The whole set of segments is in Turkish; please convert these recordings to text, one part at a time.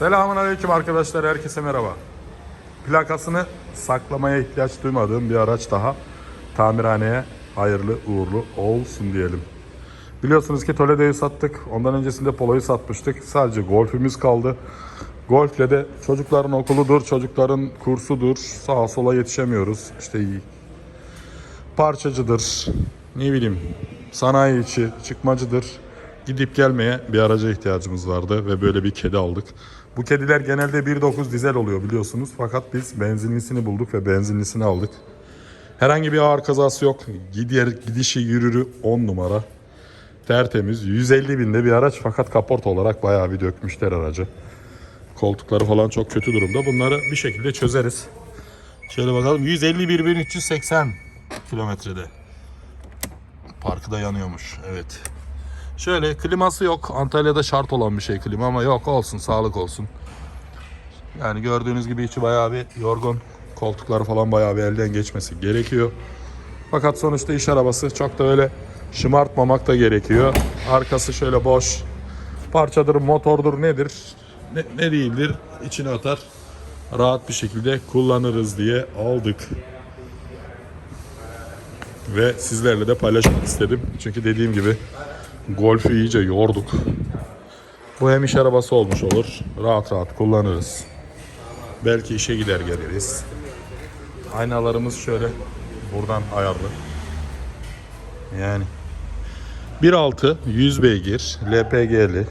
Selamun Aleyküm arkadaşlar, herkese merhaba. Plakasını saklamaya ihtiyaç duymadığım bir araç daha tamirhaneye hayırlı uğurlu olsun diyelim. Biliyorsunuz ki Toledo'yu sattık. Ondan öncesinde Polo'yu satmıştık. Sadece golfümüz kaldı. Golfle de çocukların okuludur, çocukların kursudur. Sağa sola yetişemiyoruz. İşte parçacıdır, ne bileyim sanayi içi, çıkmacıdır. Gidip gelmeye bir araca ihtiyacımız vardı ve böyle bir kedi aldık. Bu kediler genelde 1.9 dizel oluyor biliyorsunuz. Fakat biz benzinlisini bulduk ve benzinlisini aldık. Herhangi bir ağır kazası yok. Gidiyor, gidişi yürürü 10 numara. Tertemiz. 150 binde bir araç fakat kaporta olarak bayağı bir dökmüşler aracı. Koltukları falan çok kötü durumda. Bunları bir şekilde çözeriz. Şöyle bakalım. 151.380 kilometrede. Parkı da yanıyormuş. Evet. Şöyle kliması yok. Antalya'da şart olan bir şey klima ama yok olsun sağlık olsun. Yani gördüğünüz gibi içi bayağı bir yorgun. Koltukları falan bayağı bir elden geçmesi gerekiyor. Fakat sonuçta iş arabası çok da öyle şımartmamak da gerekiyor. Arkası şöyle boş. Parçadır, motordur nedir? Ne, ne değildir? İçine atar. Rahat bir şekilde kullanırız diye aldık. Ve sizlerle de paylaşmak istedim. Çünkü dediğim gibi Golf'ü iyice yorduk. Bu hem iş arabası olmuş olur. Rahat rahat kullanırız. Belki işe gider geliriz. Aynalarımız şöyle buradan ayarlı. Yani 1.6 100 beygir LPG'li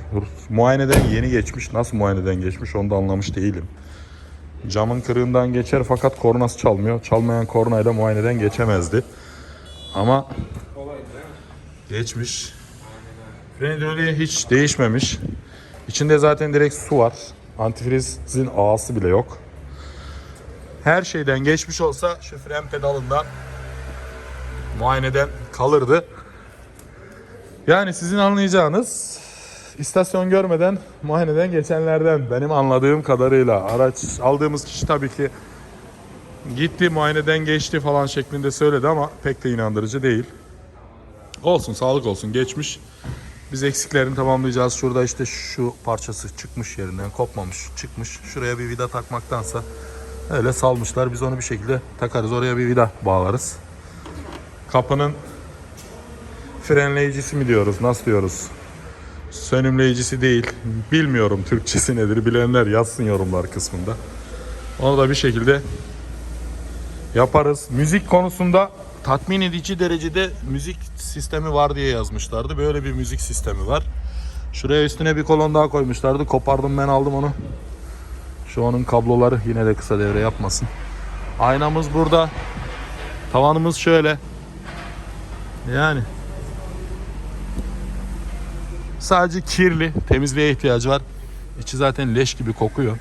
muayeneden yeni geçmiş nasıl muayeneden geçmiş onu da anlamış değilim camın kırığından geçer fakat kornası çalmıyor çalmayan kornayla muayeneden geçemezdi ama geçmiş Fren hidroliği hiç değişmemiş. İçinde zaten direkt su var. Antifrizin ağası bile yok. Her şeyden geçmiş olsa şu fren pedalından muayeneden kalırdı. Yani sizin anlayacağınız istasyon görmeden muayeneden geçenlerden benim anladığım kadarıyla araç aldığımız kişi tabii ki gitti muayeneden geçti falan şeklinde söyledi ama pek de inandırıcı değil. Olsun sağlık olsun geçmiş. Biz eksiklerini tamamlayacağız. Şurada işte şu parçası çıkmış yerinden kopmamış çıkmış. Şuraya bir vida takmaktansa öyle salmışlar. Biz onu bir şekilde takarız. Oraya bir vida bağlarız. Kapının frenleyicisi mi diyoruz? Nasıl diyoruz? Sönümleyicisi değil. Bilmiyorum Türkçesi nedir. Bilenler yazsın yorumlar kısmında. Onu da bir şekilde yaparız. Müzik konusunda tatmin edici derecede müzik sistemi var diye yazmışlardı. Böyle bir müzik sistemi var. Şuraya üstüne bir kolon daha koymuşlardı. Kopardım ben aldım onu. Şu onun kabloları yine de kısa devre yapmasın. Aynamız burada. Tavanımız şöyle. Yani sadece kirli. Temizliğe ihtiyacı var. İçi zaten leş gibi kokuyor.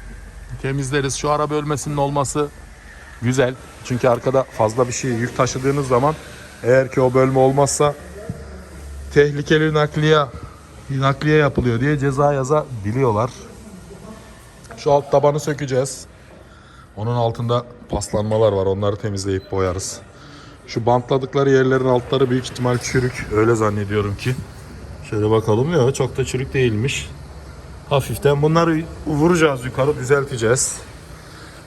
Temizleriz. Şu araba ölmesinin olması güzel. Çünkü arkada fazla bir şey yük taşıdığınız zaman eğer ki o bölme olmazsa tehlikeli nakliye nakliye yapılıyor diye ceza yazabiliyorlar. Şu alt tabanı sökeceğiz. Onun altında paslanmalar var. Onları temizleyip boyarız. Şu bantladıkları yerlerin altları büyük ihtimal çürük. Öyle zannediyorum ki. Şöyle bakalım ya çok da çürük değilmiş. Hafiften bunları vuracağız yukarı düzelteceğiz.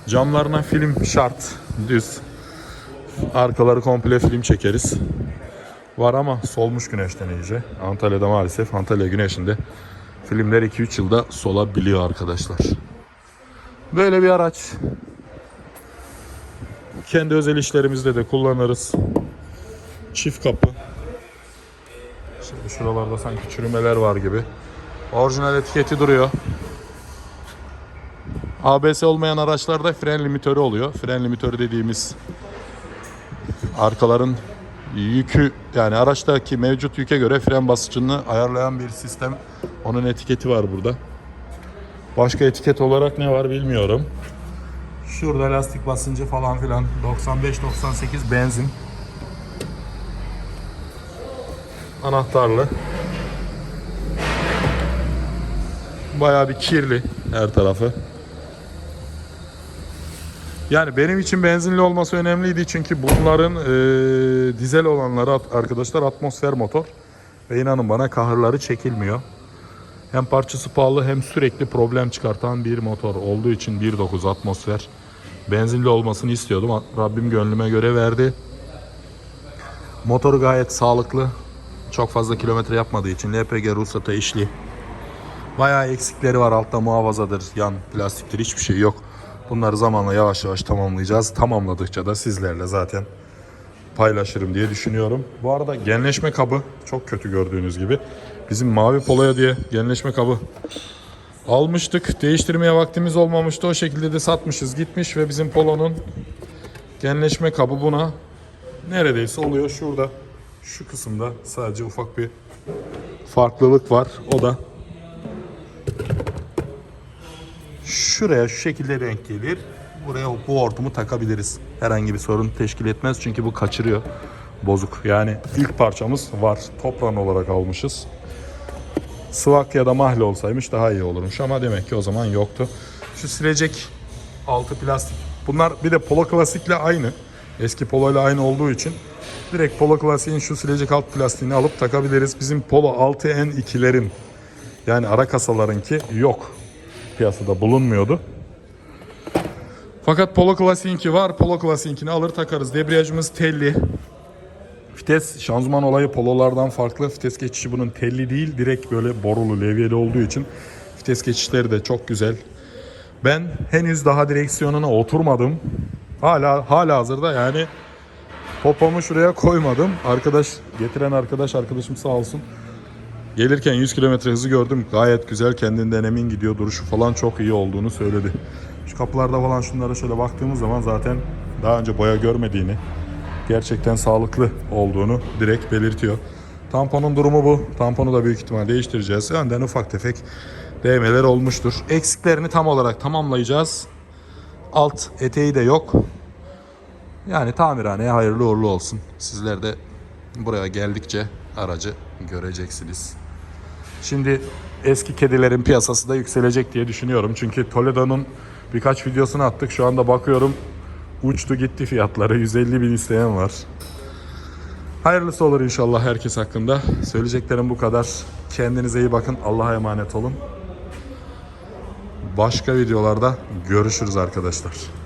Camlarına film şart. Düz. Arkaları komple film çekeriz. Var ama solmuş güneşten iyice. Antalya'da maalesef Antalya güneşinde filmler 2-3 yılda solabiliyor arkadaşlar. Böyle bir araç. Kendi özel işlerimizde de kullanırız. Çift kapı. Şimdi şuralarda sanki çürümeler var gibi. Orijinal etiketi duruyor. ABS olmayan araçlarda fren limitörü oluyor. Fren limitörü dediğimiz arkaların yükü yani araçtaki mevcut yüke göre fren basıncını ayarlayan bir sistem. Onun etiketi var burada. Başka etiket olarak ne var bilmiyorum. Şurada lastik basıncı falan filan 95-98 benzin. Anahtarlı. Bayağı bir kirli her tarafı. Yani benim için benzinli olması önemliydi çünkü bunların e, dizel olanları arkadaşlar atmosfer motor ve inanın bana kahırları çekilmiyor. Hem parçası pahalı hem sürekli problem çıkartan bir motor olduğu için 1.9 atmosfer. Benzinli olmasını istiyordum. Rabbim gönlüme göre verdi. Motoru gayet sağlıklı. Çok fazla kilometre yapmadığı için LPG ruhsata işli. Bayağı eksikleri var. Altta muhafazadır, yan plastiktir hiçbir şey yok. Bunları zamanla yavaş yavaş tamamlayacağız. Tamamladıkça da sizlerle zaten paylaşırım diye düşünüyorum. Bu arada genleşme kabı çok kötü gördüğünüz gibi. Bizim mavi poloya diye genleşme kabı almıştık. Değiştirmeye vaktimiz olmamıştı. O şekilde de satmışız gitmiş ve bizim polonun genleşme kabı buna neredeyse oluyor. Şurada şu kısımda sadece ufak bir farklılık var. O da şuraya şu şekilde renk gelir. Buraya bu hortumu takabiliriz. Herhangi bir sorun teşkil etmez çünkü bu kaçırıyor. Bozuk. Yani ilk parçamız var. Topran olarak almışız. Sıvak ya da mahle olsaymış daha iyi olurmuş ama demek ki o zaman yoktu. Şu silecek altı plastik. Bunlar bir de Polo Klasik'le aynı. Eski Polo ile aynı olduğu için direkt Polo Klasik'in şu silecek alt plastiğini alıp takabiliriz. Bizim Polo 6N2'lerin yani ara kasalarınki yok. Piyasada bulunmuyordu. Fakat Polo Classic'inki var. Polo Classic'inkini alır takarız. Debriyajımız telli. Vites şanzıman olayı pololardan farklı. Vites geçişi bunun telli değil. Direkt böyle borulu, levyeli olduğu için vites geçişleri de çok güzel. Ben henüz daha direksiyonuna oturmadım. Hala hala hazırda yani popomu şuraya koymadım. Arkadaş getiren arkadaş arkadaşım sağ olsun. Gelirken 100 km hızı gördüm. Gayet güzel kendinden emin gidiyor. Duruşu falan çok iyi olduğunu söyledi. Şu kapılarda falan şunlara şöyle baktığımız zaman zaten daha önce boya görmediğini, gerçekten sağlıklı olduğunu direkt belirtiyor. Tamponun durumu bu. Tamponu da büyük ihtimal değiştireceğiz. Önden ufak tefek değmeler olmuştur. Eksiklerini tam olarak tamamlayacağız. Alt eteği de yok. Yani tamirhaneye hayırlı uğurlu olsun. Sizler de buraya geldikçe aracı göreceksiniz. Şimdi eski kedilerin piyasası da yükselecek diye düşünüyorum. Çünkü Toledo'nun birkaç videosunu attık. Şu anda bakıyorum uçtu gitti fiyatları. 150 bin isteyen var. Hayırlısı olur inşallah herkes hakkında. Söyleyeceklerim bu kadar. Kendinize iyi bakın. Allah'a emanet olun. Başka videolarda görüşürüz arkadaşlar.